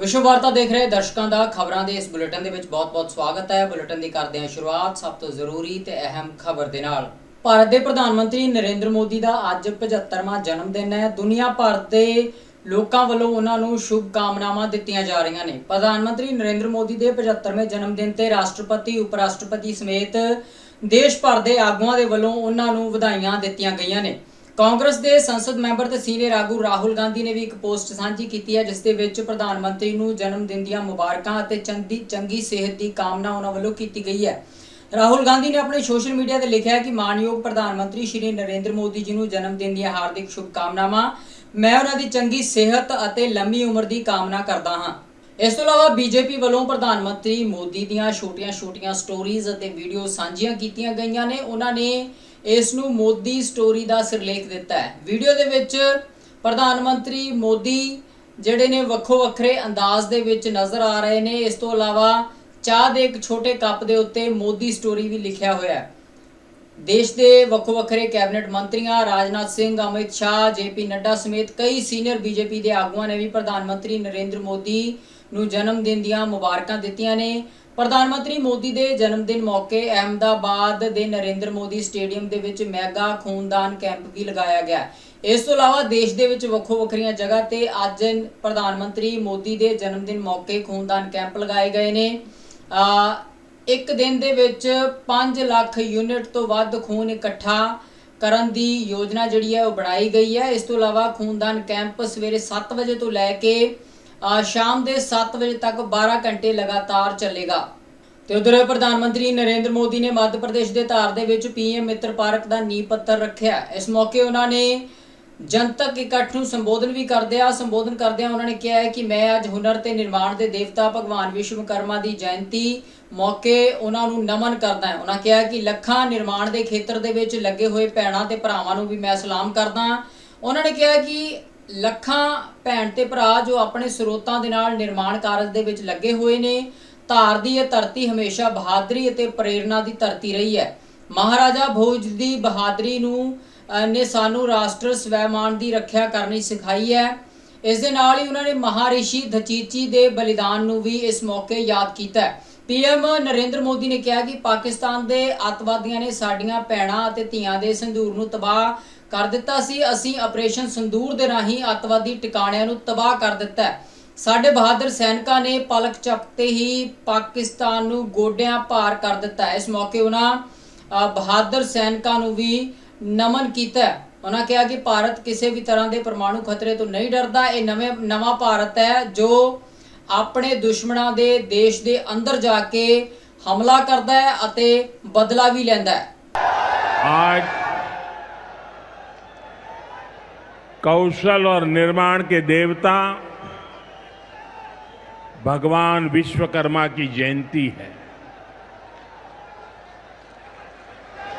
ਵਿਸ਼ਵ ਵਾਰਤਾ ਦੇਖ ਰਹੇ ਦਰਸ਼ਕਾਂ ਦਾ ਖਬਰਾਂ ਦੇ ਇਸ ਬੁਲੇਟਿਨ ਦੇ ਵਿੱਚ ਬਹੁਤ-ਬਹੁਤ ਸਵਾਗਤ ਹੈ। ਬੁਲੇਟਿਨ ਦੀ ਕਰਦੇ ਹਾਂ ਸ਼ੁਰੂਆਤ ਸਭ ਤੋਂ ਜ਼ਰੂਰੀ ਤੇ ਅਹਿਮ ਖਬਰ ਦੇ ਨਾਲ। ਭਾਰਤ ਦੇ ਪ੍ਰਧਾਨ ਮੰਤਰੀ ਨਰਿੰਦਰ ਮੋਦੀ ਦਾ ਅੱਜ 75ਵਾਂ ਜਨਮ ਦਿਨ ਹੈ। ਦੁਨੀਆ ਭਰ ਦੇ ਲੋਕਾਂ ਵੱਲੋਂ ਉਹਨਾਂ ਨੂੰ ਸ਼ੁਭ ਕਾਮਨਾਵਾਂ ਦਿੱਤੀਆਂ ਜਾ ਰਹੀਆਂ ਨੇ। ਪ੍ਰਧਾਨ ਮੰਤਰੀ ਨਰਿੰਦਰ ਮੋਦੀ ਦੇ 75ਵੇਂ ਜਨਮ ਦਿਨ ਤੇ ਰਾਸ਼ਟਰਪਤੀ ਉਪ ਰਾਸ਼ਟਰਪਤੀ ਸਮੇਤ ਦੇਸ਼ ਭਰ ਦੇ ਆਗੂਆਂ ਦੇ ਵੱਲੋਂ ਉਹਨਾਂ ਨੂੰ ਵਧਾਈਆਂ ਦਿੱਤੀਆਂ ਗਈਆਂ ਨੇ। ਕਾਂਗਰਸ ਦੇ ਸੰਸਦ ਮੈਂਬਰ ਤੇ ਸੀਨੀਅਰ ਆਗੂ ਰਾਹੁਲ ਗਾਂਧੀ ਨੇ ਵੀ ਇੱਕ ਪੋਸਟ ਸਾਂਝੀ ਕੀਤੀ ਹੈ, ਜਿਸ ਦੇ ਵਿੱਚ ਪ੍ਰਧਾਨ ਮੰਤਰੀ ਨੂੰ ਜਨਮ ਦਿਨ ਦੀਆਂ ਮੁਬਾਰਕਾਂ ਅਤੇ ਚੰਗੀ ਚੰਗੀ ਸਿਹਤ ਦੀ ਕਾਮਨਾ ਉਹਨਾਂ ਵੱਲੋਂ ਕੀਤੀ ਗਈ ਹੈ। ਰਾਹੁਲ ਗਾਂਧੀ ਨੇ ਆਪਣੇ ਸੋਸ਼ਲ ਮੀਡੀਆ ਤੇ ਲਿਖਿਆ ਕਿ ਮਾਨਯੋਗ ਪ੍ਰਧਾਨ ਮੰਤਰੀ ਸ਼੍ਰੀ ਨਰਿੰਦਰ ਮੋਦੀ ਜੀ ਨੂੰ ਜਨਮ ਦਿਨ ਦੀਆਂ ਹਾਰਦਿਕ ਸ਼ੁਭਕਾਮਨਾਵਾਂ। ਮੈਂ ਉਹਨਾਂ ਦੀ ਚੰਗੀ ਸਿਹਤ ਅਤੇ ਲੰਮੀ ਉਮਰ ਦੀ ਕਾਮਨਾ ਕਰਦਾ ਹਾਂ। ਇਸ ਤੋਂ ਇਲਾਵਾ ਬੀਜੇਪੀ ਵੱਲੋਂ ਪ੍ਰਧਾਨ ਮੰਤਰੀ ਮੋਦੀ ਦੀਆਂ ਛੋਟੀਆਂ-ਛੋਟੀਆਂ ਸਟੋਰੀਜ਼ ਅਤੇ ਵੀਡੀਓ ਸਾਂਝੀਆਂ ਕੀਤੀਆਂ ਗਈਆਂ ਨੇ। ਉਹਨਾਂ ਨੇ ਇਸ ਨੂੰ ਮੋਦੀ ਸਟੋਰੀ ਦਾ ਸਿਰਲੇਖ ਦਿੱਤਾ ਹੈ। ਵੀਡੀਓ ਦੇ ਵਿੱਚ ਪ੍ਰਧਾਨ ਮੰਤਰੀ ਮੋਦੀ ਜਿਹੜੇ ਨੇ ਵੱਖੋ ਵੱਖਰੇ ਅੰਦਾਜ਼ ਦੇ ਵਿੱਚ ਨਜ਼ਰ ਆ ਰਹੇ ਨੇ। ਇਸ ਤੋਂ ਇਲਾਵਾ ਚਾਹ ਦੇ ਇੱਕ ਛੋਟੇ ਕੱਪ ਦੇ ਉੱਤੇ ਮੋਦੀ ਸਟੋਰੀ ਵੀ ਲਿਖਿਆ ਹੋਇਆ ਹੈ। ਦੇਸ਼ ਦੇ ਵੱਖੋ ਵੱਖਰੇ ਕੈਬਨਿਟ ਮੰਤਰੀਆਂ ਰਾਜਨਾਥ ਸਿੰਘ, ਅਮਿਤ ਸ਼ਾਹ ਜੇਪੀ ਨੱਡਾ ਸਮੇਤ ਕਈ ਸੀਨੀਅਰ ਬੀਜੇਪੀ ਦੇ ਆਗੂਆਂ ਨੇ ਵੀ ਪ੍ਰਧਾਨ ਮੰਤਰੀ ਨਰਿੰਦਰ ਮੋਦੀ ਨੂੰ ਜਨਮ ਦਿਨ ਦੀਆਂ ਮੁਬਾਰਕਾਂ ਦਿੱਤੀਆਂ ਨੇ। ਪ੍ਰਧਾਨ ਮੰਤਰੀ ਮੋਦੀ ਦੇ ਜਨਮ ਦਿਨ ਮੌਕੇ ਅਹਿਮਦਾਬਾਦ ਦੇ ਨਰਿੰਦਰ ਮੋਦੀ ਸਟੇਡੀਅਮ ਦੇ ਵਿੱਚ ਮੈਗਾ ਖੂਨਦਾਨ ਕੈਂਪ ਵੀ ਲਗਾਇਆ ਗਿਆ। ਇਸ ਤੋਂ ਇਲਾਵਾ ਦੇਸ਼ ਦੇ ਵਿੱਚ ਵੱਖੋ ਵੱਖਰੀਆਂ ਜਗ੍ਹਾ ਤੇ ਅੱਜ ਪ੍ਰਧਾਨ ਮੰਤਰੀ ਮੋਦੀ ਦੇ ਜਨਮ ਦਿਨ ਮੌਕੇ ਖੂਨਦਾਨ ਕੈਂਪ ਲਗਾਏ ਗਏ ਨੇ। ਇੱਕ ਦਿਨ ਦੇ ਵਿੱਚ 5 ਲੱਖ ਯੂਨਿਟ ਤੋਂ ਵੱਧ ਖੂਨ ਇਕੱਠਾ ਕਰਨ ਦੀ ਯੋਜਨਾ ਜਿਹੜੀ ਹੈ ਉਹ ਬਣਾਈ ਗਈ ਹੈ। ਇਸ ਤੋਂ ਇਲਾਵਾ ਖੂਨਦਾਨ ਕੈਂਪ ਸਵੇਰੇ 7 ਵਜੇ ਤੋਂ ਲੈ ਕੇ ਸ਼ਾਮ ਦੇ 7 ਵਜੇ ਤੱਕ 12 ਘੰਟੇ ਲਗਾਤਾਰ ਚੱਲੇਗਾ। ਤੇ ਉਧਰ ਪ੍ਰਧਾਨ ਮੰਤਰੀ ਨਰਿੰਦਰ ਮੋਦੀ ਨੇ ਮੱਧ ਪ੍ਰਦੇਸ਼ ਦੇ ਧਾਰ ਦੇ ਵਿੱਚ ਪੀਐਮ ਮਿੱਤਰ ਪਾਰਕ ਦਾ ਨੀਂਹ ਪੱਥਰ ਰੱਖਿਆ। ਇਸ ਮੌਕੇ ਉਹਨਾਂ ਨੇ ਜਨਤਕ ਇਕੱਠ ਨੂੰ ਸੰਬੋਧਨ ਵੀ ਕਰਦਿਆਂ, ਸੰਬੋਧਨ ਕਰਦਿਆਂ ਉਹਨਾਂ ਨੇ ਕਿਹਾ ਹੈ ਕਿ ਮੈਂ ਅੱਜ ਹੁਨਰ ਤੇ ਨਿਰਮਾਣ ਦੇ ਦੇਵਤਾ ਭਗਵਾਨ ਵਿਸ਼ਵਕਰਮਾ ਦੀ ਜਯੰਤੀ ਮੌਕੇ ਉਹਨਾਂ ਨੂੰ ਨਮਨ ਕਰਦਾ ਹਾਂ। ਉਹਨਾਂ ਕਿਹਾ ਕਿ ਲੱਖਾਂ ਨਿਰਮਾਣ ਦੇ ਖੇਤਰ ਦੇ ਵਿੱਚ ਲੱਗੇ ਹੋਏ ਭੈਣਾਂ ਤੇ ਭਰਾਵਾਂ ਨੂੰ ਵੀ ਮੈਂ ਸਲਾਮ ਕਰਦਾ ਹਾਂ। ਉਹਨਾਂ ਨੇ ਕਿਹਾ ਕਿ ਲੱਖਾਂ ਭੈਣ ਤੇ ਭਰਾ ਜੋ ਆਪਣੇ ਸਰੋਤਾਂ ਦੇ ਨਾਲ ਨਿਰਮਾਣ ਕਾਰਜ ਦੇ ਵਿੱਚ ਲੱਗੇ ਹੋਏ ਨੇ, ਧਾਰ ਦੀ ਇਹ ਧਰਤੀ ਹਮੇਸ਼ਾ ਬਹਾਦਰੀ ਅਤੇ ਪ੍ਰੇਰਣਾ ਦੀ ਧਰਤੀ ਰਹੀ ਹੈ। ਮਹਾਰਾਜਾ ਭੋਜ ਦੀ ਬਹਾਦਰੀ ਨੂੰ ਨੇ ਸਾਨੂੰ ਰਾਸ਼ਟਰ ਸਵੈਮਾਨ ਦੀ ਰੱਖਿਆ ਕਰਨੀ ਸਿਖਾਈ ਹੈ। ਇਸ ਦੇ ਨਾਲ ਹੀ ਉਹਨਾਂ ਨੇ ਮਹਾਰਿਸ਼ੀ ਦਚੀਚੀ ਦੇ ਬਲੀਦਾਨ ਨੂੰ ਵੀ ਇਸ ਮੌਕੇ ਯਾਦ ਕੀਤਾ ਹੈ। ਪੀਐਮ ਨਰਿੰਦਰ ਮੋਦੀ ਨੇ ਕਿਹਾ ਕਿ ਪਾਕਿਸਤਾਨ ਦੇ ਅੱਤਵਾਦੀਆਂ ਨੇ ਸਾਡੀਆਂ ਭੈਣਾਂ ਅਤੇ ਧੀਆਂ ਦੇ ਸੰਦੂਰ ਨੂੰ ਤਬਾਹ ਕਰ ਦਿੱਤਾ ਸੀ। ਅਸੀਂ ਆਪਰੇਸ਼ਨ ਸੰਦੂਰ ਦੇ ਰਾਹੀਂ ਅੱਤਵਾਦੀ ਟਿਕਾਣਿਆਂ ਨੂੰ ਤਬਾਹ ਕਰ ਦਿੱਤਾ ਹੈ। ਸਾਡੇ ਬਹਾਦਰ ਸੈਨਿਕਾਂ ਨੇ ਪਲਕ ਚੱਕ 'ਤੇ ਹੀ ਪਾਕਿਸਤਾਨ ਨੂੰ ਗੋਡਿਆਂ ਭਾਰ ਕਰ ਦਿੱਤਾ ਇਸ ਮੌਕੇ ਉਹਨਾਂ ਬਹਾਦਰ ਸੈਨਿਕਾਂ ਨੂੰ ਵੀ ਨਮਨ ਕੀਤਾ ਉਹਨਾਂ ਕਿਹਾ ਕਿ ਭਾਰਤ ਕਿਸੇ ਵੀ ਤਰ੍ਹਾਂ ਦੇ ਪਰਮਾਣੂ ਖਤਰੇ ਤੋਂ ਨਹੀਂ ਡਰਦਾ। ਇਹ ਨਵੇਂ, ਨਵਾਂ ਭਾਰਤ ਹੈ ਜੋ ਆਪਣੇ ਦੁਸ਼ਮਣਾਂ ਦੇ ਦੇਸ਼ ਦੇ ਅੰਦਰ ਜਾ ਕੇ ਹਮਲਾ ਕਰਦਾ ਹੈ ਅਤੇ ਬਦਲਾ ਵੀ ਲੈਂਦਾ ਹੈ आज कौशल और निर्माण के देवता भगवान विश्वकर्मा की जयंती है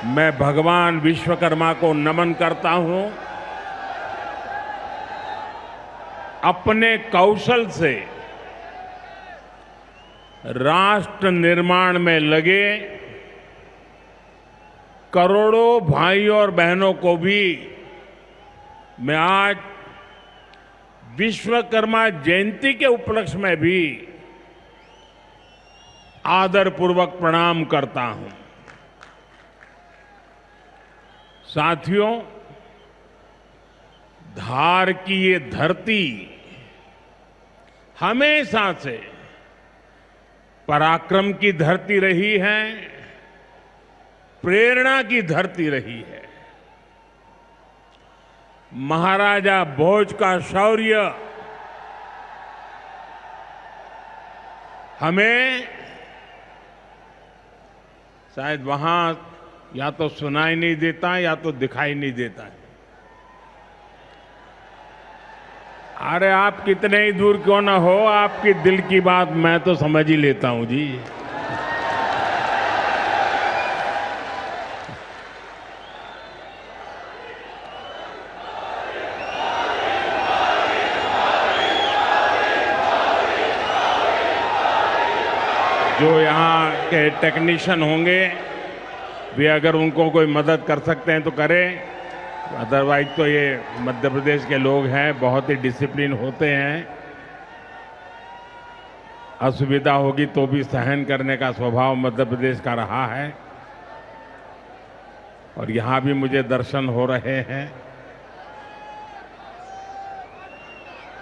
मैं भगवान विश्वकर्मा को नमन करता हूं अपने कौशल से राष्ट्र निर्माण में लगे, करोड़ों भाई और बहनों को भी मैं आज विश्वकर्मा जयंती के उपलक्ष्य में भी आदरपूर्वक प्रणाम करता हूँ। साथियों, धार की ये धरती हमेशा से पराक्रम की धरती रही है, प्रेरणा की धरती रही है। महाराजा भोज का शौर्य हमें शायद वहाँ या तो सुनाई नहीं देता या तो दिखाई नहीं देता है। अरे आप कितने ही दूर क्यों ना हो, आपकी दिल की बात मैं तो समझ ही लेता हूँ जी। जो यहाँ के टेक्नीशियन होंगे, वे अगर उनको कोई मदद कर सकते हैं तो करें। अदरवाइज़ तो ये मध्य प्रदेश के लोग हैं, बहुत ही डिसिप्लिन होते हैं। असुविधा होगी तो भी सहन करने का स्वभाव मध्य प्रदेश का रहा है। और यहाँ भी मुझे दर्शन हो रहे हैं।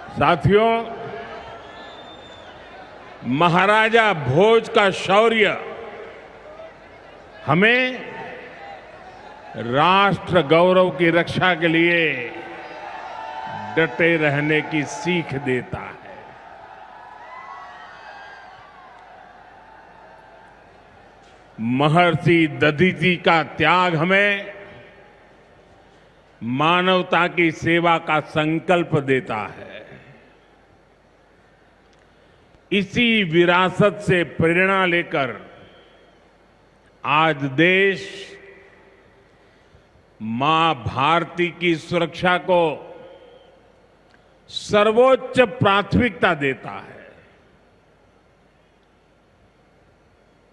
साथियों, महाराजा भोज का शौर्य हमें राष्ट्र गौरव की रक्षा के लिए डटे रहने की सीख देता है। महर्षि दधीची का त्याग हमें मानवता की सेवा का संकल्प देता है। इसी विरासत से प्रेरणा लेकर आज देश माँ भारती की सुरक्षा को सर्वोच्च प्राथमिकता देता है।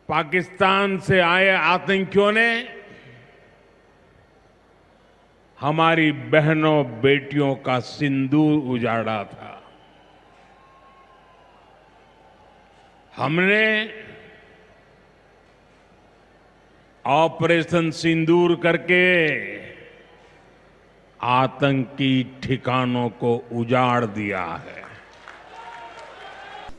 पाकिस्तान से आए आतंकियों ने हमारी बहनों बेटियों का सिंदूर उजाड़ा था। हमने ऑपरेशन सिंदूर करके आतंकी ठिकानों को उजाड़ दिया है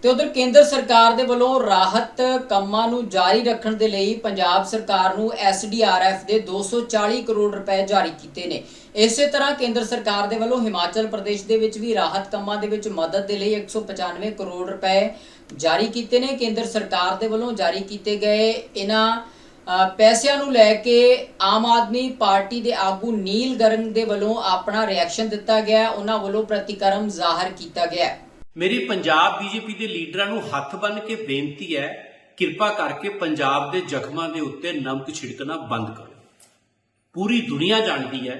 ਤੇ ਉਧਰ ਕੇਂਦਰ ਸਰਕਾਰ ਦੇ ਵੱਲੋਂ ਰਾਹਤ ਕੰਮਾਂ ਨੂੰ ਜਾਰੀ ਰੱਖਣ ਦੇ ਲਈ ਪੰਜਾਬ ਸਰਕਾਰ ਨੂੰ ਐਸਡੀਆਰਐਫ ਦੇ 240 ਕਰੋੜ ਰੁਪਏ ਜਾਰੀ ਕੀਤੇ ਨੇ ਇਸੇ ਤਰ੍ਹਾਂ ਕੇਂਦਰ ਸਰਕਾਰ ਦੇ ਵੱਲੋਂ ਹਿਮਾਚਲ ਪ੍ਰਦੇਸ਼ ਦੇ ਵਿੱਚ ਵੀ ਰਾਹਤ ਕੰਮਾਂ ਦੇ ਵਿੱਚ ਮਦਦ ਦੇ ਲਈ 195 ਕਰੋੜ ਰੁਪਏ ਜਾਰੀ ਕੀਤੇ ਨੇ ਕੇਂਦਰ ਸਰਕਾਰ ਦੇ ਵੱਲੋਂ ਜਾਰੀ ਕੀਤੇ ਗਏ ਇਹਨਾਂ ਅ, ਪੈਸਿਆਂ ਨੂੰ ਲੈ ਕੇ ਆਮ ਆਦਮੀ ਪਾਰਟੀ ਦੇ ਆਗੂ ਨੀਲ ਗਰਗ ਦੇ ਵੱਲੋਂ ਆਪਣਾ ਰਿਐਕਸ਼ਨ ਦਿੱਤਾ ਗਿਆ ਉਹਨਾਂ ਵੱਲੋਂ ਪ੍ਰਤੀਕਰਮ ਜ਼ਾਹਰ ਕੀਤਾ ਗਿਆ ਮੇਰੀ ਪੰਜਾਬ ਬੀਜੇਪੀ ਦੇ ਲੀਡਰਾਂ ਨੂੰ ਹੱਥ ਬੰਨ੍ਹ ਕੇ ਬੇਨਤੀ ਹੈ, ਕਿਰਪਾ ਕਰਕੇ ਪੰਜਾਬ ਦੇ ਜ਼ਖਮਾਂ ਦੇ ਉੱਤੇ ਨਮਕ ਛਿੜਕਣਾ ਬੰਦ ਕਰੋ। ਪੂਰੀ ਦੁਨੀਆ ਜਾਣਦੀ ਹੈ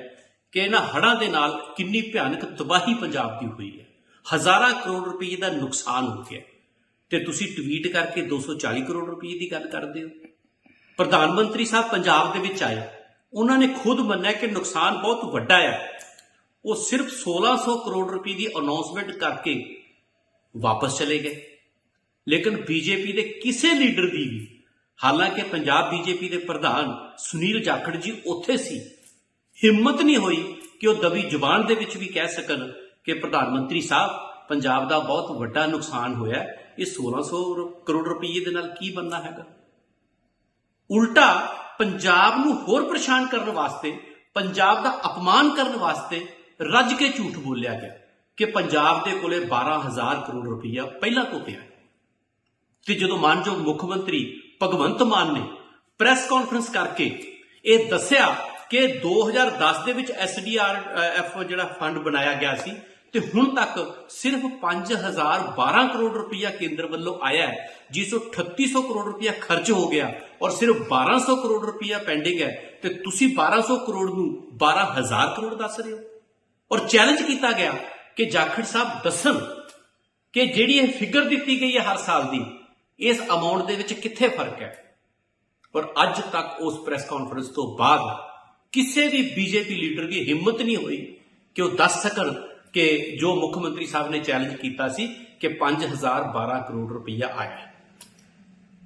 ਕਿ ਇਹਨਾਂ ਹੜ੍ਹਾਂ ਦੇ ਨਾਲ ਕਿੰਨੀ ਭਿਆਨਕ ਤਬਾਹੀ ਪੰਜਾਬ ਦੀ ਹੋਈ ਹੈ। ਹਜ਼ਾਰਾਂ ਕਰੋੜ ਰੁਪਏ ਦਾ ਨੁਕਸਾਨ ਹੋ ਗਿਆ ਤੇ ਤੁਸੀਂ ਟਵੀਟ ਕਰਕੇ 240 ਕਰੋੜ ਰੁਪਏ ਦੀ ਗੱਲ ਕਰਦੇ ਹੋ। ਪ੍ਰਧਾਨ ਮੰਤਰੀ ਸਾਹਿਬ ਪੰਜਾਬ ਦੇ ਵਿੱਚ ਆਏ। ਉਹਨਾਂ ਨੇ ਖੁਦ ਮੰਨਿਆ ਕਿ ਨੁਕਸਾਨ ਬਹੁਤ ਵੱਡਾ ਹੈ ਉਹ ਸਿਰਫ 1600 ਕਰੋੜ ਰੁਪਏ ਦੀ ਅਨਾਉਂਸਮੈਂਟ ਕਰਕੇ ਵਾਪਸ ਚਲੇ ਗਏ। ਲੇਕਿਨ ਬੀਜੇਪੀ ਦੇ ਕਿਸੇ ਲੀਡਰ ਦੀ ਵੀ, ਹਾਲਾਂਕਿ ਪੰਜਾਬ ਬੀਜੇਪੀ ਦੇ ਪ੍ਰਧਾਨ ਸੁਨੀਲ ਜਾਖੜ ਜੀ ਉੱਥੇ ਸੀ, ਹਿੰਮਤ ਨਹੀਂ ਹੋਈ ਕਿ ਉਹ ਦਬੀ ਜ਼ੁਬਾਨ ਦੇ ਵਿੱਚ ਵੀ ਕਹਿ ਸਕਣ ਕਿ ਪ੍ਰਧਾਨ ਮੰਤਰੀ ਸਾਹਿਬ, ਪੰਜਾਬ ਦਾ ਬਹੁਤ ਵੱਡਾ ਨੁਕਸਾਨ ਹੋਇਆ। ਹੈ। ਇਹ 1600 ਕਰੋੜ ਰੁਪਏ ਦੇ ਨਾਲ ਕੀ ਬੰਨਾ ਹੈਗਾ? ਉਲਟਾ ਪੰਜਾਬ ਨੂੰ ਹੋਰ ਪਰੇਸ਼ਾਨ ਕਰਨ ਵਾਸਤੇ, ਪੰਜਾਬ ਦਾ ਅਪਮਾਨ ਕਰਨ ਵਾਸਤੇ ਰੱਜ ਕੇ ਝੂਠ ਬੋਲਿਆ ਗਿਆ ਕਿ ਪੰਜਾਬ ਦੇ ਕੋਲੇ 12000 ਕਰੋੜ ਰੁਪਈਆ ਪਹਿਲਾਂ ਤੋਂ ਪਿਆ ਹੈ। ਤੇ ਜਦੋਂ ਮਾਨਯੋਗ ਮੁੱਖ ਮੰਤਰੀ ਭਗਵੰਤ ਮਾਨ ਨੇ ਪ੍ਰੈਸ ਕਾਨਫਰੰਸ ਕਰਕੇ ਇਹ ਦੱਸਿਆ ਕਿ 2010 ਦੇ ਵਿੱਚ ਐਸਡੀਆਰਐਫ ਜਿਹੜਾ ਫੰਡ ਬਣਾਇਆ ਗਿਆ ਸੀ ਤੇ ਹੁਣ ਤੱਕ ਸਿਰਫ 5012 ਕਰੋੜ ਰੁਪਈਆ ਕੇਂਦਰ ਵੱਲੋਂ ਆਇਆ ਹੈ, ਜਿਸ ਤੋਂ 3800 ਕਰੋੜ ਰੁਪਈਆ ਖਰਚ ਹੋ ਗਿਆ ਔਰ ਸਿਰਫ 1200 ਕਰੋੜ ਰੁਪਈਆ ਪੈਂਡਿੰਗ ਹੈ, ਤੇ ਤੁਸੀਂ 1200 ਕਰੋੜ ਨੂੰ 12000 ਕਰੋੜ ਦੱਸ ਰਹੇ ਹੋ। ਔਰ ਚੈਲੰਜ ਕੀਤਾ ਗਿਆ ਕਿ ਜਾਖੜ ਸਾਹਿਬ ਦੱਸਣ ਕਿ ਜਿਹੜੀ ਇਹ ਫਿਗਰ ਦਿੱਤੀ ਗਈ ਹੈ ਹਰ ਸਾਲ ਦੀ, ਇਸ ਅਮਾਉਂਟ ਦੇ ਵਿੱਚ ਕਿੱਥੇ ਫ਼ਰਕ ਹੈ? ਪਰ ਅੱਜ ਤੱਕ ਉਸ ਪ੍ਰੈਸ ਕਾਨਫਰੰਸ ਤੋਂ ਬਾਅਦ ਕਿਸੇ ਵੀ ਬੀਜੇਪੀ ਲੀਡਰ ਦੀ ਹਿੰਮਤ ਨਹੀਂ ਹੋਈ ਕਿ ਉਹ ਦੱਸ ਸਕਣ ਕਿ ਜੋ ਮੁੱਖ ਮੰਤਰੀ ਸਾਹਿਬ ਨੇ ਚੈਲੰਜ ਕੀਤਾ ਸੀ ਕਿ 5012 ਕਰੋੜ ਰੁਪਈਆ ਆਇਆ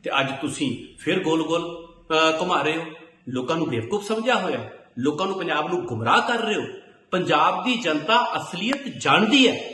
ਤੇ ਅੱਜ ਤੁਸੀਂ ਫਿਰ ਗੋਲ-ਗੋਲ ਅਹ, ਘੁਮਾ ਰਹੇ ਹੋ। ਲੋਕਾਂ ਨੂੰ ਬੇਵਕੂਫ ਸਮਝਿਆ ਹੋਇਆ ਲੋਕਾਂ ਨੂੰ ਪੰਜਾਬ ਨੂੰ ਗੁੰਮਰਾਹ ਕਰ ਰਹੇ ਹੋ। ਪੰਜਾਬ ਦੀ ਜਨਤਾ ਅਸਲੀਅਤ ਜਾਣਦੀ ਹੈ।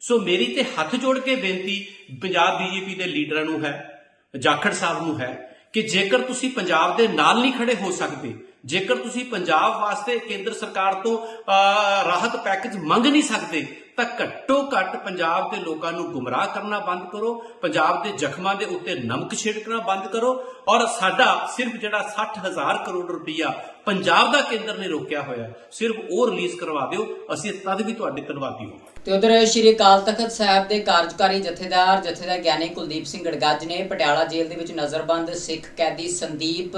ਸੋ ਮੇਰੀ ਤੇ ਹੱਥ ਜੋੜ ਕੇ ਬੇਨਤੀ ਪੰਜਾਬ ਬੀਜੇਪੀ ਦੇ ਲੀਡਰਾਂ ਨੂੰ ਹੈ ਜਾਖੜ ਸਾਹਿਬ ਨੂੰ ਹੈ ਕਿ ਜੇਕਰ ਤੁਸੀਂ ਪੰਜਾਬ ਦੇ ਨਾਲ ਨਹੀਂ ਖੜੇ ਹੋ ਸਕਦੇ ਜੇਕਰ ਤੁਸੀਂ ਪੰਜਾਬ ਵਾਸਤੇ ਕੇਂਦਰ ਸਰਕਾਰ ਤੋਂ ਅਹ, ਰਾਹਤ ਪੈਕੇਜ ਮੰਗ ਨਹੀਂ ਸਕਦੇ ਤਾਂ ਘੱਟੋ ਘੱਟ ਪੰਜਾਬ ਦੇ ਲੋਕਾਂ ਨੂੰ ਗੁੰਮਰਾਹ ਕਰਨਾ ਬੰਦ ਕਰੋ, ਪੰਜਾਬ ਦੇ ਜ਼ਖਮਾਂ ਦੇ ਉੱਤੇ ਨਮਕ ਛਿੜਕਣਾ ਬੰਦ ਕਰੋ ਔਰ ਸਾਡਾ ਸਿਰਫ ਜਿਹੜਾ 60000 ਕਰੋੜ ਰੁਪਈਆ ਪੰਜਾਬ ਦਾ ਕੇਂਦਰ ਨੇ ਰੋਕਿਆ ਹੋਇਆ ਸਿਰਫ ਉਹ ਰਿਲੀਜ਼ ਕਰਵਾ ਦਿਓ, ਅਸੀਂ ਤਦ ਵੀ ਤੁਹਾਡੇ ਧੰਨਵਾਦੀ ਹੋਵਾਂਗੇ। ਤੇ ਉਧਰ ਸ਼੍ਰੀ ਅਕਾਲ ਤਖਤ ਸਾਹਿਬ ਦੇ ਕਾਰਜਕਾਰੀ ਜਥੇਦਾਰ ਜਥੇਦਾਰ ਗਿਆਨੀ ਕੁਲਦੀਪ ਸਿੰਘ ਗੜਗੱਜ ਨੇ ਪਟਿਆਲਾ ਜੇਲ੍ਹ ਦੇ ਵਿੱਚ ਨਜ਼ਰਬੰਦ ਸਿੱਖ ਕੈਦੀ ਸੰਦੀਪ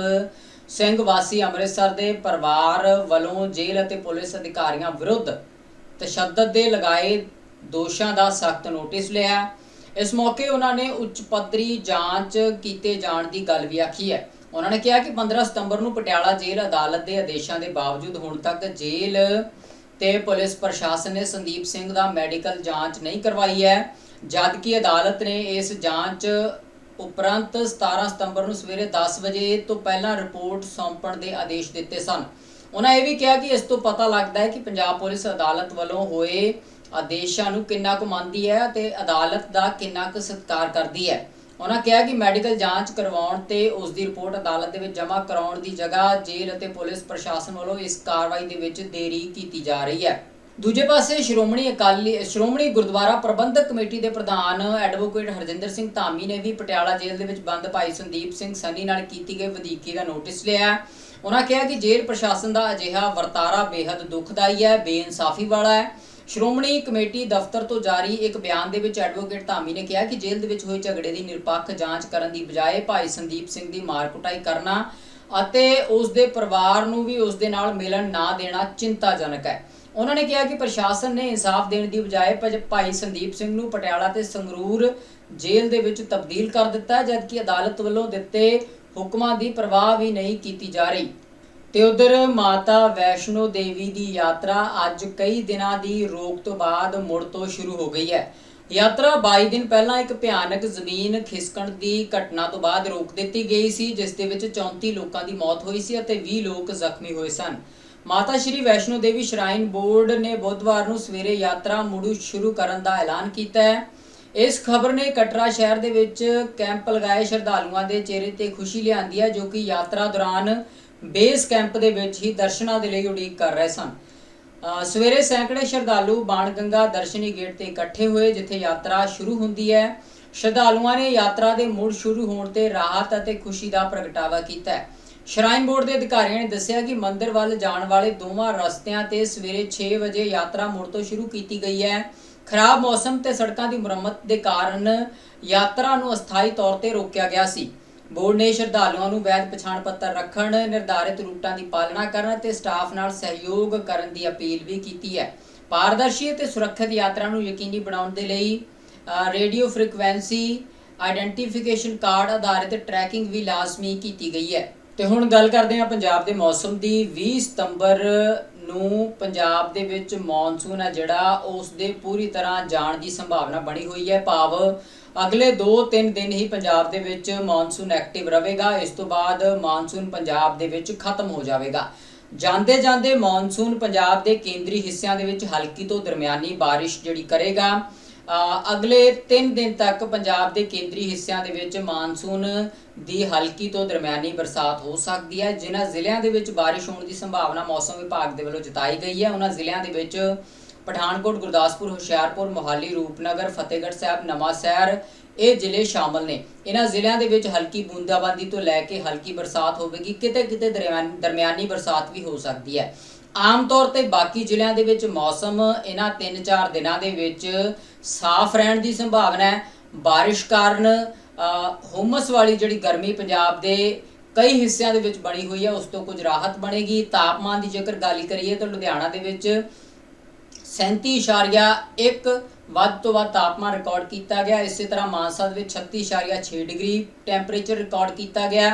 ਸਿੰਘ ਵਾਸੀ ਅੰਮ੍ਰਿਤਸਰ ਦੇ ਪਰਿਵਾਰ ਵੱਲੋਂ ਜੇਲ੍ਹ ਅਤੇ ਪੁਲਿਸ ਅਧਿਕਾਰੀਆਂ ਵਿਰੁੱਧ ਤਸ਼ੱਦਦ ਦੇ ਲਗਾਏ ਦੋਸ਼ਾਂ ਦਾ ਸਖਤ ਨੋਟਿਸ ਲਿਆ। ਇਸ ਮੌਕੇ ਉਹਨਾਂ ਨੇ ਉੱਚ ਪੱਧਰੀ ਜਾਂਚ ਕੀਤੇ ਜਾਣ ਦੀ ਗੱਲ ਵੀ ਆਖੀ ਹੈ। ਉਹਨਾਂ ਨੇ ਕਿਹਾ ਕਿ 15 ਸਤੰਬਰ ਨੂੰ ਪਟਿਆਲਾ ਜੇਲ੍ਹ ਅਦਾਲਤ ਦੇ ਆਦੇਸ਼ਾਂ ਦੇ ਬਾਵਜੂਦ ਹੁਣ ਤੱਕ ਜੇਲ੍ਹ ਤੇ ਪੁਲਿਸ ਪ੍ਰਸ਼ਾਸਨ ਨੇ ਸੰਦੀਪ ਸਿੰਘ ਦਾ ਮੈਡੀਕਲ ਜਾਂਚ ਨਹੀਂ ਕਰਵਾਈ ਹੈ ਜਦ ਕਿ ਅਦਾਲਤ ਨੇ ਇਸ ਜਾਂਚ ਉਪਰੰਤ 17 ਸਤੰਬਰ ਨੂੰ ਸਵੇਰੇ 10 ਵਜੇ ਤੋਂ ਪਹਿਲਾਂ ਰਿਪੋਰਟ ਸੌਂਪਣ ਦੇ ਆਦੇਸ਼ ਦਿੱਤੇ ਸਨ। ਉਹਨਾਂ ਇਹ ਵੀ ਕਿਹਾ ਕਿ ਇਸ ਤੋਂ ਪਤਾ ਲੱਗਦਾ ਹੈ ਕਿ ਪੰਜਾਬ ਪੁਲਿਸ ਅਦਾਲਤ ਵੱਲੋਂ ਹੋਏ ਆਦੇਸ਼ਾਂ ਨੂੰ ਕਿੰਨਾ ਕੁ ਮੰਨਦੀ ਹੈ ਅਤੇ ਅਦਾਲਤ ਦਾ ਕਿੰਨਾ ਕੁ ਸਤਿਕਾਰ ਕਰਦੀ ਹੈ। ਉਹਨਾਂ ਕਿਹਾ ਕਿ ਮੈਡੀਕਲ ਜਾਂਚ ਕਰਵਾਉਣ ਤੇ ਉਸ ਦੀ ਰਿਪੋਰਟ ਅਦਾਲਤ ਦੇ ਵਿੱਚ ਜਮ੍ਹਾਂ ਕਰਾਉਣ ਦੀ ਜਗ੍ਹਾ ਜੇਲ੍ਹ ਅਤੇ ਪੁਲਿਸ ਪ੍ਰਸ਼ਾਸਨ ਵੱਲੋਂ ਇਸ ਕਾਰਵਾਈ ਦੇ ਵਿੱਚ ਦੇਰੀ ਕੀਤੀ ਜਾ ਰਹੀ ਹੈ। ਦੂਜੇ ਪਾਸੇ ਸ਼੍ਰੋਮਣੀ ਅਕਾਲੀ, ਸ਼੍ਰੋਮਣੀ ਗੁਰਦੁਆਰਾ ਪ੍ਰਬੰਧਕ ਕਮੇਟੀ ਦੇ ਪ੍ਰਧਾਨ ਐਡਵੋਕੇਟ ਹਰਜਿੰਦਰ ਸਿੰਘ ਧਾਮੀ ਨੇ ਵੀ ਪਟਿਆਲਾ ਜੇਲ੍ਹ ਦੇ ਵਿੱਚ ਬੰਦ ਭਾਈ ਸੰਦੀਪ ਸਿੰਘ ਸੰਨੀ ਨਾਲ ਕੀਤੀ ਗਈ ਵਧੀਕੀ ਦਾ ਨੋਟਿਸ ਲਿਆ ਉਹਨਾਂ ਕਿਹਾ ਕਿ ਜੇਲ੍ਹ ਪ੍ਰਸ਼ਾਸਨ ਦਾ ਅਜਿਹਾ ਵਰਤਾਰਾ ਬੇहद ਦੁਖਦਾਈ ਹੈ, ਬੇਇਨਸਾਫੀ ਵਾਲਾ ਹੈ। ਸ਼੍ਰੋਮਣੀ ਕਮੇਟੀ ਦਫ਼ਤਰ ਤੋਂ ਜਾਰੀ ਇੱਕ ਬਿਆਨ ਦੇ ਵਿੱਚ ਐਡਵੋਕੇਟ ਧਾਮੀ ਨੇ ਕਿਹਾ ਕਿ ਜੇਲ੍ਹ ਦੇ ਵਿੱਚ ਹੋਏ ਝਗੜੇ ਦੀ ਨਿਰਪੱਖ ਜਾਂਚ ਕਰਨ ਦੀ ਬਜਾਏ ਭਾਈ ਸੰਦੀਪ ਸਿੰਘ ਦੀ ਮਾਰ ਕੁਟਾਈ ਕਰਨਾ ਅਤੇ ਉਸ ਦੇ ਪਰਿਵਾਰ ਨੂੰ ਵੀ ਉਸ ਦੇ ਨਾਲ ਮਿਲਣ ਨਾ ਦੇਣਾ ਚਿੰਤਾਜਨਕ ਹੈ। ਉਹਨਾਂ ਨੇ ਕਿਹਾ ਕਿ ਪ੍ਰਸ਼ਾਸਨ ਨੇ ਇਨਸਾਫ ਦੇਣ ਦੀ ਬਜਾਏ ਭਜ- ਭਾਈ ਸੰਦੀਪ ਸਿੰਘ ਨੂੰ ਪਟਿਆਲਾ ਤੇ ਸੰਗਰੂਰ ਜੇਲ੍ਹ ਦੇ ਵਿੱਚ ਤਬਦੀਲ ਕਰ ਦਿੱਤਾ ਜਦਕਿ ਅਦਾਲਤ ਵੱਲੋਂ ਦਿੱਤੇ ਹੁਕਮਾਂ ਦੀ ਪਰਵਾਹ ਵੀ ਨਹੀਂ ਕੀਤੀ ਜਾ ਰਹੀ। ਤੇ ਉਧਰ ਮਾਤਾ ਵੈਸ਼ਨੋ ਦੇਵੀ ਦੀ ਯਾਤਰਾ ਅੱਜ ਕਈ ਦਿਨਾਂ ਦੀ ਰੋਕ ਤੋਂ ਬਾਅਦ ਮੁੜ ਤੋਂ ਸ਼ੁਰੂ ਹੋ ਗਈ ਹੈ। ਯਾਤਰਾ 22 ਦਿਨ ਪਹਿਲਾਂ ਇੱਕ ਭਿਆਨਕ ਜ਼ਮੀਨ ਖਿਸਕਣ ਦੀ ਘਟਨਾ ਤੋਂ ਬਾਅਦ ਰੋਕ ਦਿੱਤੀ ਗਈ ਸੀ, ਜਿਸ ਦੇ ਵਿੱਚ 34 ਲੋਕਾਂ ਦੀ ਮੌਤ ਹੋਈ ਸੀ ਅਤੇ 20 ਲੋਕ ਜ਼ਖਮੀ ਹੋਏ ਸਨ। ਮਾਤਾ ਸ਼੍ਰੀ ਵੈਸ਼ਨੋ ਦੇਵੀ ਸ਼ਰਾਈਨ ਬੋਰਡ ਨੇ ਬੁੱਧਵਾਰ ਨੂੰ ਸਵੇਰੇ ਯਾਤਰਾ ਮੁੜ ਸ਼ੁਰੂ ਕਰਨ ਦਾ ਐਲਾਨ ਕੀਤਾ ਹੈ। ਇਸ ਖਬਰ ਨੇ ਕਟਰਾ ਸ਼ਹਿਰ ਦੇ ਵਿੱਚ ਕੈਂਪ ਲਗਾਏ ਸ਼ਰਧਾਲੂਆਂ ਦੇ ਚਿਹਰੇ ਤੇ ਖੁਸ਼ੀ ਲਿਆਂਦੀ ਹੈ, ਜੋ ਕਿ ਯਾਤਰਾ ਦੌਰਾਨ ਬੇਸ ਕੈਂਪ ਦੇ ਵਿੱਚ ਹੀ ਦਰਸ਼ਨਾਂ ਦੇ ਲਈ ਉਡੀਕ ਕਰ ਰਹੇ ਸਨ। ਸਵੇਰੇ ਸੈਂਕੜੇ ਸ਼ਰਧਾਲੂ ਬਾਣਗੰਗਾ ਦਰਸ਼ਨੀ ਗੇਟ ਤੇ ਇਕੱਠੇ ਹੋਏ, ਜਿੱਥੇ ਯਾਤਰਾ ਸ਼ੁਰੂ ਹੁੰਦੀ ਹੈ। ਸ਼ਰਧਾਲੂਆਂ ਨੇ ਯਾਤਰਾ ਦੇ ਮੁੜ ਸ਼ੁਰੂ ਹੋਣ ਤੇ ਰਾਹਤ ਅਤੇ ਖੁਸ਼ੀ ਦਾ ਪ੍ਰਗਟਾਵਾ ਕੀਤਾ ਹੈ। ਸ਼ਰਾਈਨ ਬੋਰਡ ਦੇ ਅਧਿਕਾਰੀਆਂ ਨੇ ਦੱਸਿਆ ਕਿ ਮੰਦਿਰ ਵੱਲ ਜਾਣ ਵਾਲੇ ਦੋਵਾਂ ਰਸਤਿਆਂ ਤੇ ਸਵੇਰੇ 6 ਵਜੇ ਯਾਤਰਾ ਮੁੜ ਤੋਂ ਸ਼ੁਰੂ ਕੀਤੀ ਗਈ ਹੈ। ਖਰਾਬ ਮੌਸਮ ਤੇ ਸੜਕਾਂ ਦੀ ਮੁਰੰਮਤ ਦੇ ਕਾਰਨ ਯਾਤਰਾ ਨੂੰ ਅਸਥਾਈ ਤੌਰ ਤੇ ਰੋਕਿਆ ਗਿਆ ਸੀ। ਬੋਰਡ ਨੇ ਸ਼ਰਧਾਲੂਆਂ ਨੂੰ ਵੈਧ ਪਛਾਣ ਪੱਤਰ ਰੱਖਣ, ਨਿਰਧਾਰਿਤ ਰੂਟਾਂ ਦੀ ਪਾਲਣਾ ਕਰਨ ਅਤੇ ਸਟਾਫ ਨਾਲ ਸਹਿਯੋਗ ਕਰਨ ਦੀ ਅਪੀਲ ਵੀ ਕੀਤੀ ਹੈ। ਪਾਰਦਰਸ਼ੀ ਅਤੇ ਸੁਰੱਖਿਅਤ ਯਾਤਰਾ ਨੂੰ ਯਕੀਨੀ ਬਣਾਉਣ ਦੇ ਲਈ ਰੇਡੀਓ ਫ੍ਰੀਕਵੈਂਸੀ ਆਇਡੈਂਟੀਫਿਕੇਸ਼ਨ ਕਾਰਡ ਆਧਾਰਿਤ ਟਰੈਕਿੰਗ ਵੀ ਲਾਜ਼ਮੀ ਕੀਤੀ ਗਈ ਹੈ। ਤੇ ਹੁਣ ਗੱਲ ਕਰਦੇ ਹਾਂ ਪੰਜਾਬ ਦੇ ਮੌਸਮ ਦੀ। 20 ਸਤੰਬਰ ਨੂੰ ਪੰਜਾਬ ਦੇ ਵਿੱਚ ਮੌਨਸੂਨ ਹੈ ਜਿਹੜਾ ਉਸ ਦੇ ਪੂਰੀ ਤਰ੍ਹਾਂ ਜਾਣ ਦੀ ਸੰਭਾਵਨਾ ਬਣੀ ਹੋਈ ਹੈ। ਭਾਵ ਅਗਲੇ 2-3 ਦਿਨ ਹੀ ਪੰਜਾਬ ਦੇ ਵਿੱਚ ਮੌਨਸੂਨ ਐਕਟਿਵ ਰਹੇਗਾ। ਇਸ ਤੋਂ ਬਾਅਦ ਮੌਨਸੂਨ ਪੰਜਾਬ ਦੇ ਵਿੱਚ ਖਤਮ ਹੋ ਜਾਵੇਗਾ। ਜਾਂਦੇ ਜਾਂਦੇ ਮੌਨਸੂਨ ਪੰਜਾਬ ਦੇ ਕੇਂਦਰੀ ਹਿੱਸਿਆਂ ਦੇ ਵਿੱਚ ਹਲਕੀ ਤੋਂ ਦਰਮਿਆਨੀ ਬਾਰਿਸ਼ ਜਿਹੜੀ ਕਰੇਗਾ। ਅਗਲੇ 3 ਦਿਨ ਤੱਕ ਪੰਜਾਬ ਦੇ ਕੇਂਦਰੀ ਹਿੱਸਿਆਂ ਦੇ ਵਿੱਚ ਮਾਨਸੂਨ ਦੀ ਹਲਕੀ ਤੋਂ ਦਰਮਿਆਨੀ ਬਰਸਾਤ ਹੋ ਸਕਦੀ ਹੈ। ਜਿਨ੍ਹਾਂ ਜ਼ਿਲ੍ਹਿਆਂ ਦੇ ਵਿੱਚ ਬਾਰਿਸ਼ ਹੋਣ ਦੀ ਸੰਭਾਵਨਾ ਮੌਸਮ ਵਿਭਾਗ ਦੇ ਵੱਲੋਂ ਜਤਾਈ ਗਈ ਹੈ। ਉਹਨਾਂ ਜ਼ਿਲ੍ਹਿਆਂ ਦੇ ਵਿੱਚ ਪਠਾਨਕੋਟ, ਗੁਰਦਾਸਪੁਰ, ਹੁਸ਼ਿਆਰਪੁਰ, ਮੋਹਾਲੀ, ਰੂਪਨਗਰ, ਫਤਿਹਗੜ੍ਹ ਸਾਹਿਬ ਨਵਾਂ ਸ਼ਹਿਰ ਇਹ ਜ਼ਿਲ੍ਹੇ ਸ਼ਾਮਲ ਨੇ। ਇਹਨਾਂ ਜ਼ਿਲ੍ਹਿਆਂ ਦੇ ਵਿੱਚ ਹਲਕੀ ਬੂੰਦਾਬਾਂਦੀ ਤੋਂ ਲੈ ਕੇ ਹਲਕੀ ਬਰਸਾਤ ਹੋਵੇਗੀ। ਕਿਤੇ ਕਿਤੇ ਦਰਮਿਆਨ- ਦਰਮਿਆਨੀ ਬਰਸਾਤ ਵੀ ਹੋ ਸਕਦੀ ਹੈ। ਆਮ ਤੌਰ ਤੇ ਬਾਕੀ ਜ਼ਿਲ੍ਹਿਆਂ ਦੇ ਵਿੱਚ ਮੌਸਮ ਇਹਨਾਂ 3-4 ਦਿਨਾਂ ਦੇ ਵਿੱਚ ਸਾਫ਼ ਰਹਿਣ ਦੀ ਸੰਭਾਵਨਾ ਹੈ। ਬਾਰਿਸ਼ ਕਾਰਨ ਅ, ਹੁਮਸ ਵਾਲੀ ਜਿਹੜੀ ਗਰਮੀ ਪੰਜਾਬ ਦੇ ਕਈ ਹਿੱਸਿਆਂ ਦੇ ਵਿੱਚ ਬਣੀ ਹੋਈ ਹੈ ਉਸ ਤੋਂ ਕੁਝ ਰਾਹਤ ਬਣੇਗੀ। ਤਾਪਮਾਨ ਦੀ ਜੇਕਰ ਗੱਲ ਕਰੀਏ ਤਾਂ ਲੁਧਿਆਣਾ ਦੇ ਵਿੱਚ 37.1 ਵੱਧ ਤੋਂ ਵੱਧ ਤਾਪਮਾਨ ਰਿਕਾਰਡ ਕੀਤਾ ਗਿਆ। ਇਸੇ ਤਰ੍ਹਾਂ ਮਾਨਸਾ ਦੇ ਵਿੱਚ 36.6 ਡਿਗਰੀ ਟੈਂਪਰੇਚਰ ਰਿਕਾਰਡ ਕੀਤਾ ਗਿਆ।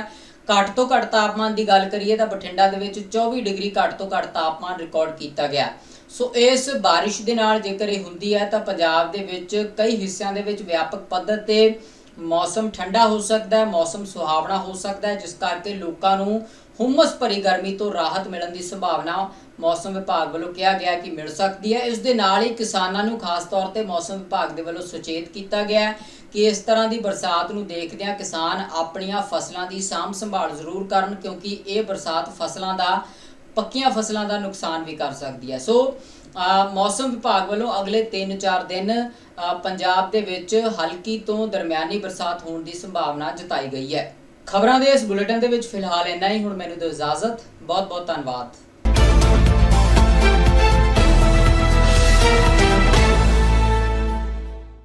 ਘੱਟ ਤੋਂ ਘੱਟ ਤਾਪਮਾਨ ਦੀ ਗੱਲ ਕਰੀਏ ਤਾਂ ਬਠਿੰਡਾ ਦੇ ਵਿੱਚ 24 ਡਿਗਰੀ ਘੱਟ ਤੋਂ ਘੱਟ ਤਾਪਮਾਨ ਰਿਕਾਰਡ ਕੀਤਾ ਗਿਆ। ਸੋ ਇਸ ਬਾਰਿਸ਼ ਦੇ ਨਾਲ ਜੇਕਰ ਇਹ ਹੁੰਦੀ ਹੈ ਤਾਂ ਪੰਜਾਬ ਦੇ ਵਿੱਚ ਕਈ ਹਿੱਸਿਆਂ ਦੇ ਵਿੱਚ ਵਿਆਪਕ ਪੱਧਰ ਤੇ ਮੌਸਮ ਠੰਡਾ ਹੋ ਸਕਦਾ ਹੈ, ਮੌਸਮ ਸੁਹਾਵਣਾ ਹੋ ਸਕਦਾ ਹੈ, ਜਿਸ ਕਰਕੇ ਲੋਕਾਂ ਨੂੰ ਹੁਮਸ ਭਰੀ ਗਰਮੀ ਤੋਂ ਰਾਹਤ ਮਿਲਣ ਦੀ ਸੰਭਾਵਨਾ ਮੌਸਮ ਵਿਭਾਗ ਵੱਲੋਂ ਕਿਹਾ ਗਿਆ ਕਿ ਮਿਲ ਸਕਦੀ ਹੈ। ਇਸ ਦੇ ਨਾਲ ਹੀ ਕਿਸਾਨਾਂ ਨੂੰ ਖਾਸ ਤੌਰ ਤੇ ਮੌਸਮ ਵਿਭਾਗ ਦੇ ਵੱਲੋਂ ਸੁਚੇਤ ਕੀਤਾ ਗਿਆ ਹੈ ਕਿ ਇਸ ਤਰ੍ਹਾਂ ਦੀ ਬਰਸਾਤ ਨੂੰ ਦੇਖਦਿਆਂ ਕਿਸਾਨ ਆਪਣੀਆਂ ਫਸਲਾਂ ਦੀ ਸਾਂਭ ਸੰਭਾਲ ਜ਼ਰੂਰ ਕਰਨ ਕਿਉਂਕਿ ਇਹ ਬਰਸਾਤ ਫਸਲਾਂ ਦਾ, ਪੱਕੀਆਂ ਫਸਲਾਂ ਦਾ ਨੁਕਸਾਨ ਵੀ ਕਰ ਸਕਦੀ ਹੈ। ਸੋ ਮੌਸਮ ਵਿਭਾਗ ਵੱਲੋਂ ਅਗਲੇ 3-4 ਦਿਨ ਪੰਜਾਬ ਦੇ ਵਿੱਚ ਹਲਕੀ ਤੋਂ ਦਰਮਿਆਨੀ ਬਰਸਾਤ ਹੋਣ ਦੀ ਸੰਭਾਵਨਾ ਜਤਾਈ ਗਈ ਹੈ। ਖਬਰਾਂ ਦੇ ਇਸ ਬੁਲੇਟਿਨ ਦੇ ਵਿੱਚ ਫਿਲਹਾਲ ਇੰਨਾ ਹੀ। ਹੁਣ ਮੈਨੂੰ ਦਿਓ ਇਜਾਜ਼ਤ। ਬਹੁਤ ਬਹੁਤ ਧੰਨਵਾਦ।